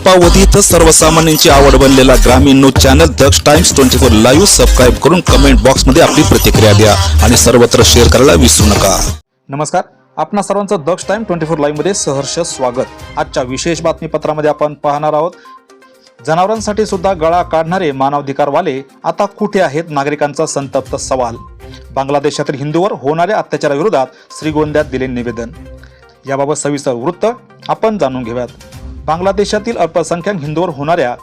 अल्पावधीत सर्वसामान्यांची आवड बनलेला ग्रामीण news channel Daksh times twenty four live subscribe करून कमेंट बॉक्समध्ये आपली प्रतिक्रिया द्या आणि सर्वत्र शेअर करायला विसरू नका. नमस्कार. आपणा सर्वांचं दक्ष टाइम ट्वेंटी फोर लाईव्हमध्ये सहर्ष स्वागत. आजच्या विशेष बातमीपत्रामध्ये आपण पाहणार आहोत. जनावरांसाठी सुद्धा गळा काढणारे मानवाधिकारवाले आता कुठे आहेत? नागरिकांचा संतप्त सवाल. बांगलादेशातील हिंदूवर होणाऱ्या अत्याचाराविरोधात श्रीगोंद्यात दिले निवेदन. याबाबत सविस्तर वृत्त आपण जाणून घेऊयात. बांगलादेशातील अल्पसंख्याक हिंदूवर होणाऱ्या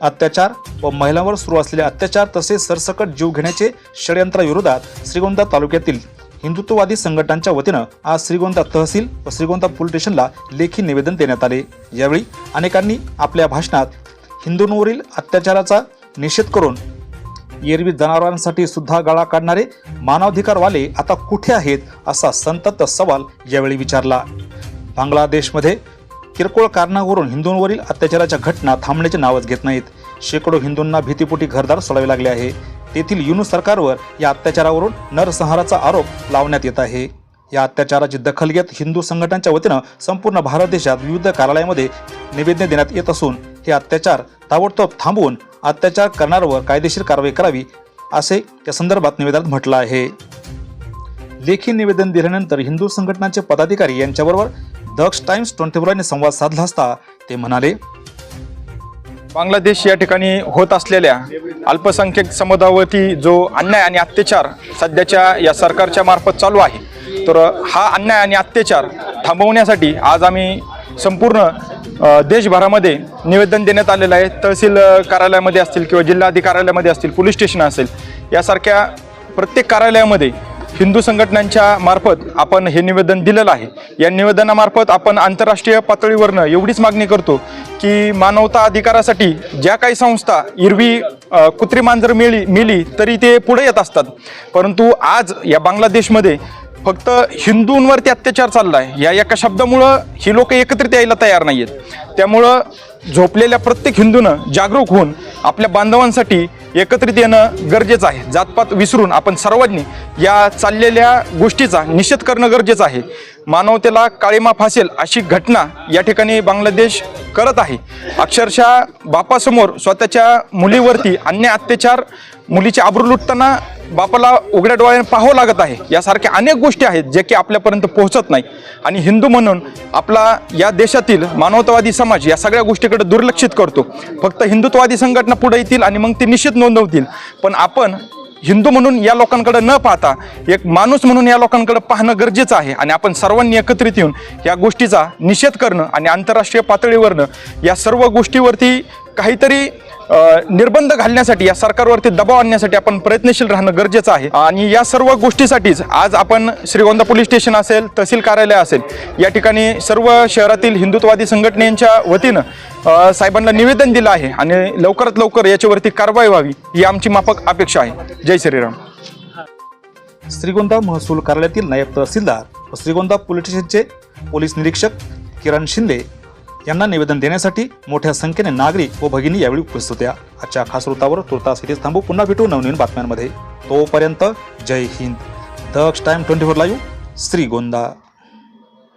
अत्याचार व महिलांवर सुरू असलेले अत्याचार तसेच सरसकट जीव घेण्याचे षडयंत्राविरोधात श्रीगोंदा तालुक्यातील हिंदुत्ववादी संघटनांच्या वतीनं आज श्रीगोंदा तहसील व श्रीगोंदा पोलीस स्टेशनला लेखी निवेदन देण्यात आले. यावेळी अनेकांनी आपल्या भाषणात हिंदूंवरील अत्याचाराचा निषेध करून एरवी जनावरांसाठी सुद्धा गळा काढणारे मानवाधिकारवाले आता कुठे आहेत असा संतप्त सवाल यावेळी विचारला. बांगलादेशमध्ये किरकोळ कारणावरून हिंदूंवरील अत्याचाराच्या घटना थांबण्याचे नावच घेत नाहीत. शेकडो हिंदूंना भीतीपोटी घरदार सोडावे लागले आहे. तेथील युनू सरकारवर या अत्याचारावरून नरसंहाराचा आरोप लावण्यात येत आहे. या अत्याचाराची दखल घेत हिंदू संघटनांच्या वतीनं संपूर्ण भारत देशात विविध कार्यालयामध्ये निवेदने देण्यात येत असून हे अत्याचार ताबडतोब थांबवून अत्याचार करणाऱ्यावर कायदेशीर कारवाई करावी असे या संदर्भात निवेदनात म्हटलं आहे. लेखी निवेदन दिल्यानंतर हिंदू संघटनांचे पदाधिकारी यांच्याबरोबर दक्ष टाइम्स ट्वेंटी फोर संवाद साधला असता ते म्हणाले बांगलादेश या ठिकाणी होत असलेल्या अल्पसंख्याक समुदायावरती जो अन्याय आणि अत्याचार सध्याच्या या सरकारच्या मार्फत चालू आहे तर हा अन्याय आणि अत्याचार थांबवण्यासाठी आज आम्ही संपूर्ण देशभरामध्ये निवेदन देण्यात आलेलं आहे. तहसील कार्यालयामध्ये असतील किंवा जिल्हाधिकारी कार्यालयामध्ये असतील पोलीस स्टेशन असेल यासारख्या प्रत्येक कार्यालयामध्ये हिंदू संघटनांच्या मार्फत आपण हे निवेदन दिलेलं आहे. या निवेदनामार्फत आपण आंतरराष्ट्रीय पातळीवरनं एवढीच मागणी करतो की मानवता अधिकारासाठी ज्या काही संस्था इरवी कुत्री मांजर मिळी मिली तरी ते पुढे येत असतात. परंतु आज या बांगलादेशमध्ये फक्त हिंदूंवरती अत्याचार चालला आहे या एका शब्दामुळं ही लोक एकत्रित यायला तयार नाही आहेत त्यामुळं झोपलेल्या प्रत्येक हिंदूनं जागरूक होऊन आपल्या बांधवांसाठी एकत्रित येणं गरजेचं आहे. जातपात विसरून आपण सर्वांनी या चाललेल्या गोष्टीचा निषेध करणं गरजेचं आहे. मानवतेला काळीमा फासेल अशी घटना या ठिकाणी बांगलादेश करत आहे. अक्षरशः बापासमोर स्वतःच्या मुलीवरती अन्य अत्याचार मुलीचे आबरू लुटताना बापाला उघड्या डोळ्याने पाहावं लागत आहे. यासारख्या अनेक गोष्टी आहेत जे की आपल्यापर्यंत पोहोचत नाही. आणि हिंदू म्हणून आपला या देशातील मानवतावादी समाज या सगळ्या गोष्टीकडे दुर्लक्षित करतो. फक्त हिंदुत्ववादी संघटना पुढे येतील आणि मग ती निश्चित नोंदवतील. पण आपण हिंदू म्हणून या लोकांकडे न पाहता एक माणूस म्हणून या लोकांकडे पाहणं गरजेचं आहे. आणि आपण सर्वांनी एकत्रित येऊन या गोष्टीचा निषेध करणं आणि आंतरराष्ट्रीय पातळीवरनं या सर्व गोष्टीवरती काहीतरी निर्बंध घालण्यासाठी या सरकारवरती दबाव आणण्यासाठी आपण प्रयत्नशील राहणं गरजेचं आहे. आणि या सर्व गोष्टीसाठीच आज आपण श्रीगोंदा पोलीस स्टेशन असेल तहसील कार्यालय असेल या ठिकाणी सर्व शहरातील हिंदुत्ववादी संघटनेच्या वतीनं साहेबांना निवेदन दिलं आहे आणि लवकरात लवकर याच्यावरती कारवाई व्हावी ही आमची माफक अपेक्षा आहे. जय श्रीराम. श्रीगोंदा महसूल कार्यालयातील नायब तहसीलदार व श्रीगोंदा पोलीस स्टेशनचे पोलीस निरीक्षक किरण शिंदे यांना निवेदन देण्यासाठी मोठ्या संख्येने नागरिक व भगिनी यावेळी उपस्थित होत्या. आजच्या खास वृत्तावर तुर्तास इथेच थांबू. पुन्हा भेटू नवनवीन बातम्यांमध्ये. तोपर्यंत जय Hind. Daksh time twenty four live Shrigonda